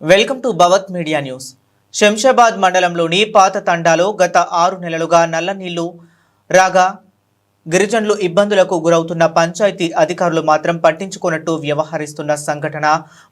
Welcome to Bhavat media news. Shamshabad మండలంలోని పాత తండాలో గత ఆరు నెలలుగా నల్ల నీళ్ళు రాగా గిరిజనులు ఇబ్బందులకు గురవుతున్న పంచాయతీ అధికారులు మాత్రం పట్టించుకున్నట్టు వ్యవహరిస్తున్న సంఘటన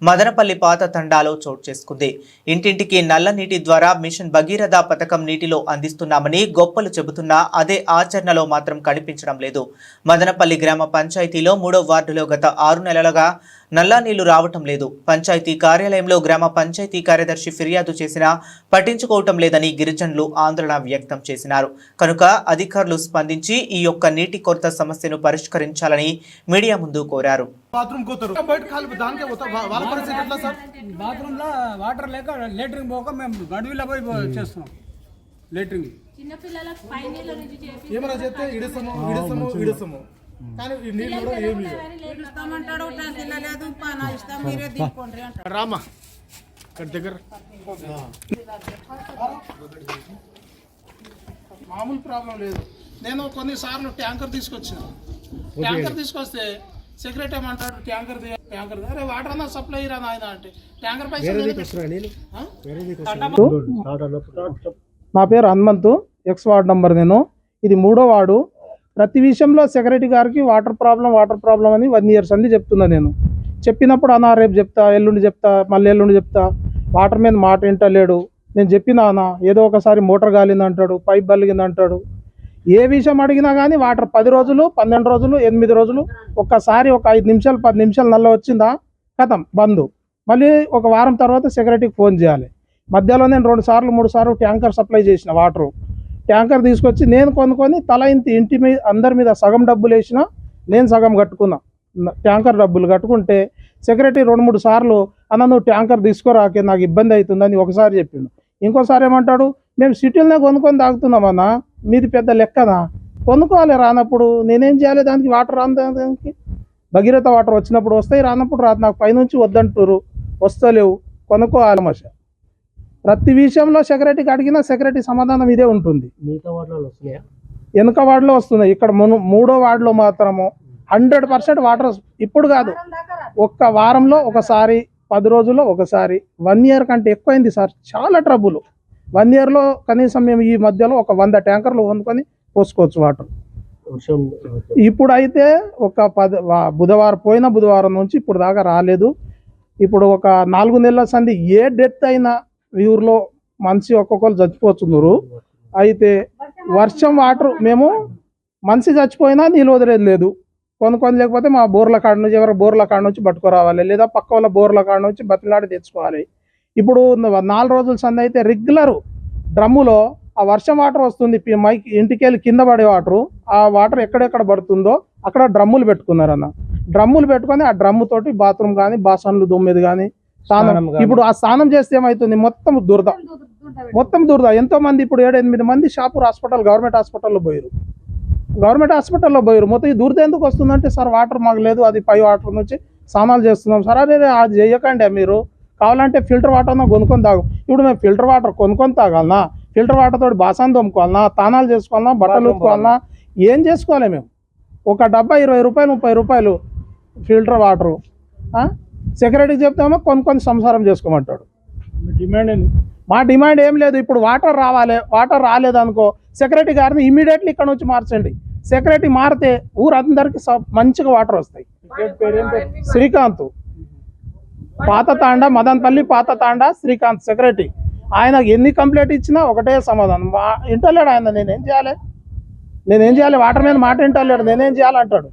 మదనపల్లి పాత తండాలో చోటు చేసుకుంది. ఇంటింటికి నల్ల నీటి ద్వారా మిషన్ భగీరథ పథకం నీటిలో అందిస్తున్నామని గొప్పలు చెబుతున్నా అదే ఆచరణలో మాత్రం కనిపించడం లేదు. మదనపల్లి గ్రామ పంచాయతీలో మూడో వార్డులో గత ఆరు నెలలుగా నల్లా నీళ్ళు రావటం లేదు. పంచాయతీ కార్యాలయంలో గ్రామ పంచాయతీ కార్యదర్శి ఫిర్యాదు చేసినా పట్టించుకోవటం లేదని గిరిజనులు ఆందోళన వ్యక్తం చేసినారు. కనుక అధికారులు స్పందించి ఈ యొక్క నీటి కొరత సమస్యను పరిష్కరించాలని మీడియా ముందు కోరారు. బాత్రూమ్ కోతారు. బయట కాలు దానికే పోతా. వా- వాళ్ళ పరిస్థితి ఎట్లా సార్? బాత్రూమ్లో వాటర్ లేక లెటరింగ్ పోక మేము గడువులో పోయి చేస్తున్నాం. లెటరింగ్. ఏమైనా ఇడసము ఇడసము ఇడసము రామా ఇక్కడ దగ్గర. మామూలు ప్రాబ్లం లేదు. నేను కొన్నిసార్లు ట్యాంకర్ తీసుకొచ్చిన. ట్యాంకర్ తీసుకొస్తే సెక్రటరీ ఏమంటాడు ట్యాంకర్ ట్యాంకర్ అరే వాటర్ అన్నా సప్లై రా నాయన అంటే. ట్యాంకర్ పైసలు? నా పేరు హనుమంతు ఎక్స్ వార్డ్ నంబర్ నేను. ఇది మూడో వార్డు. ప్రతి విషయంలో సెక్రటరీ గారికి వాటర్ ప్రాబ్లం వాటర్ ప్రాబ్లం అని వన్ ఇయర్స్ అంది చెప్తున్నా నేను. చెప్పినప్పుడు అన్నా రేపు చెప్తా ఎల్లుండి చెప్తా మళ్ళీ ఎల్లుండి చెప్తా. వాటర్ మీద మాట వింటలేడు. నేను చెప్పినా అన్న ఏదో ఒకసారి మోటార్ గాలింది అంటాడు పైప్ బలిగింది అంటాడు ఏ విషయం అడిగినా కానీ వాటర్ పది రోజులు పన్నెండు రోజులు ఎనిమిది రోజులు ఒక్కసారి ఒక ఐదు నిమిషాలు పది నిమిషాలు నల్ల వచ్చిందా? కథం బంద్. మళ్ళీ ఒక వారం తర్వాత సెక్రటరీకి ఫోన్ చేయాలి. మధ్యలో నేను రెండు సార్లు మూడు సార్లు ట్యాంకర్ సప్లై చేసిన వాటరు. ట్యాంకర్ తీసుకొచ్చి నేను కొనుక్కొని తల ఇంత ఇంటి మీద అందరి మీద సగం డబ్బులు వేసిన నేను సగం కట్టుకున్నా. ట్యాంకర్ డబ్బులు కట్టుకుంటే సెక్రటరీ రెండు మూడు సార్లు అన్న నువ్వు ట్యాంకర్ తీసుకోరాకే నాకు ఇబ్బంది అవుతుందని ఒకసారి చెప్పిండు. ఇంకోసారి ఏమంటాడు మేము సిటీలోనే కొనుక్కొని తాగుతున్నామన్నా మీది పెద్ద లెక్కనా? కొనుక్కోవాలి రానప్పుడు నేనేం చేయాలి దానికి? వాటర్ రాను దానికి? భగీరథ వాటర్ వచ్చినప్పుడు వస్తాయి రానప్పుడు రాదు. నాకు పైనుంచి వద్దంటారు వస్తలేవు. కొనుక్కోవాలి మష ప్రతి విషయంలో సెక్రటరీకి అడిగినా సెక్రటరీ సమాధానం ఇదే ఉంటుంది. వెనుక వార్డులో వస్తున్నాయి. ఇక్కడ మును మూడో వార్డులో మాత్రము హండ్రెడ్ పర్సెంట్ వాటర్ ఇప్పుడు కాదు. ఒక్క వారంలో ఒకసారి పది రోజుల్లో ఒకసారి వన్ ఇయర్ కంటే ఎక్కువైంది సార్. చాలా ట్రబుల్. వన్ ఇయర్లో కనీసం మేము ఈ మధ్యలో ఒక వంద ట్యాంకర్లు వండుకొని పోసుకోవచ్చు వాటర్. ఇప్పుడు అయితే ఒక పది బుధవారం పోయిన బుధవారం నుంచి ఇప్పుడు దాకా రాలేదు. ఇప్పుడు ఒక నాలుగు నెలల సంది ఏ డెత్ అయినా ఊర్లో మనిషి ఒక్కొక్కరు చచ్చిపోతున్నారు. అయితే వర్షం వాటర్ మేము మనిషి చచ్చిపోయినా నీళ్ళు వదిలేదు కొన్ని లేకపోతే మా బోర్ల కాడ నుంచి ఎవరు బోర్ల కాడ నుంచి పట్టుకురావాలి లేదా పక్క వాళ్ళ బోర్ల కాడ నుంచి బతిలాడి తెచ్చుకోవాలి. ఇప్పుడు నాలుగు రోజుల సంది అయితే రెగ్యులర్ డ్రమ్ములో ఆ వర్షం వాటర్ వస్తుంది మైక్ ఇంటికి వెళ్ళి కింద పడే వాటర్ ఆ వాటర్ ఎక్కడెక్కడ పడుతుందో అక్కడ డ్రమ్ములు పెట్టుకున్నారన్న. డ్రమ్ములు పెట్టుకొని ఆ డ్రమ్ము తోటి బాత్రూమ్ కానీ బాసన్లు దుమ్మిది కానీ స్నానం ఇప్పుడు ఆ స్నానం చేస్తే ఏమవుతుంది మొత్తం దురద. మొత్తం దురద. ఎంతో మంది ఇప్పుడు ఏడు ఎనిమిది మంది షాపూర్ హాస్పిటల్ గవర్నమెంట్ హాస్పిటల్లో పోయారు గవర్నమెంట్ హాస్పిటల్లో పోయారు మొత్తం ఈ దురద ఎందుకు వస్తుందంటే సార్ వాటర్ మాకు లేదు అది పై వాటర్ నుంచి స్నానాలు చేస్తున్నాం. సార్ అదే అది చేయకండి మీరు. కావాలంటే ఫిల్టర్ వాటర్ కొనుక్కొని తాగు. ఇప్పుడు మేము ఫిల్టర్ వాటర్ కొనుక్కొని తాగాలనా? ఫిల్టర్ వాటర్ తోటి బాసాన్ తోముకోవాలనా? తానాలు చేసుకోవాలనా? బట్టలు ఉతుకోవాలనా ఏం చేసుకోవాలి మేము? ఒక డబ్బా ఇరవై రూపాయలు ముప్పై రూపాయలు ఫిల్టర్ వాటరు సెక్రటరీకి చెప్తామో కొనుక్కొని సంసారం చేసుకోమంటాడు. డిమాండ్ మా డిమాండ్ ఏం లేదు ఇప్పుడు వాటర్ రావాలి వాటర్ రాలేదనుకో సెక్రటరీ గారిని ఇమీడియట్లీ ఇక్కడ నుంచి మార్చండి. సెక్రటరీ మారితే ఊరందరికి మంచిగా వాటర్ వస్తాయి. శ్రీకాంత్. పాత తాండా మదన్పల్లి పాత తాండా శ్రీకాంత్ సెక్రటరీ ఆయన ఎన్ని కంప్లైంట్ ఇచ్చినా ఒకటే సమాధానం. మా ఇంటలేడు ఆయన నేనేం చేయాలి? నేనేం చేయాలి? వాటర్ మీద మాట ఇంటలేడు నేనేం చేయాలంటాడు?